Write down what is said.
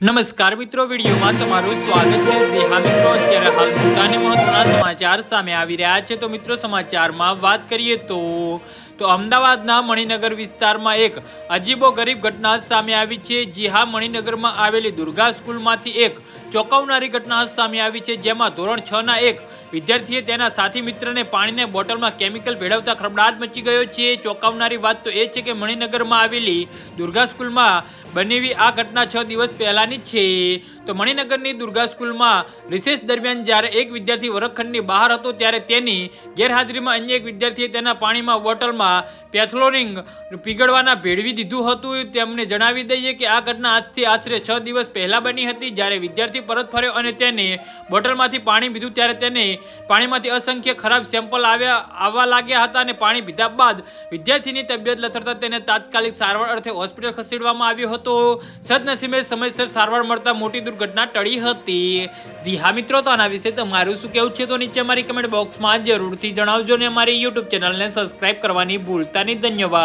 નમસ્કાર મિત્રો વિડીયોમાં તમારું સ્વાગત છે. જી હા મિત્રો અત્યારે હાલ મોટા અને મહત્વના સમાચાર સામે આવી રહ્યા છે. તો મિત્રો, સમાચારમાં વાત કરીએ તો તો અમદાવાદના મણિનગર વિસ્તારમાં એક અજીબો ગરીબ ઘટના સામે આવી છે. જી હા, મણિનગરમાં આવેલી દુર્ગા સ્કૂલમાંથી એક ચોંકાવનારી ઘટના સામે આવી છે. જેમાં ધોરણ છ ના એક વિદ્યાર્થીએ તેના સાથી મિત્રને પાણીને બોટલમાં કેમિકલ ભેળવતા ખરબડાટ મચી ગયો છે. ચોંકાવનારી વાત તો એ છે કે મણિનગરમાં આવેલી દુર્ગા સ્કૂલમાં બનેવી આ ઘટના છ દિવસ પહેલાની છે. તો મણિનગરની દુર્ગા સ્કૂલમાં રિસેસ દરમિયાન જ્યારે એક વિદ્યાર્થી વર્ગખંડની બહાર હતો ત્યારે તેની ગેરહાજરીમાં અન્ય એક વિદ્યાર્થીએ તેના પાણીમાં બોટલમાં પેથલોરિંગ પીગળવાના ભેળવી દીધું હતું. તેમને જણાવી દઈએ કે આ ઘટના આજથી આશરે છ દિવસ પહેલાં બની હતી. જ્યારે વિદ્યાર્થી પરત ફર્યો અને તેને બોટલમાંથી પાણી પીધું ત્યારે તેને પાણીમાંથી અસંખ્ય ખરાબ સેમ્પલ આવ્યા, આવવા લાગ્યા હતા અને પાણી પીધા બાદ વિદ્યાર્થીની તબિયત લથડતા તેને તાત્કાલિક સારવાર અર્થે હોસ્પિટલ ખસેડવામાં આવ્યો હતો. સદનસીબે સમયસર સારવાર મળતા મોટી દુર્ઘટના ટળી હતી. જી હા મિત્રો, તો આના વિશે તમારું શું કેવું છે? તો નીચે અમારી કમેન્ટ બોક્સમાં જરૂરથી જણાવજો ને અમારી યુટ્યુબ ચેનલને સબસ્ક્રાઇબ કરવાની ભૂલતા નહીં ધન્યવાદ.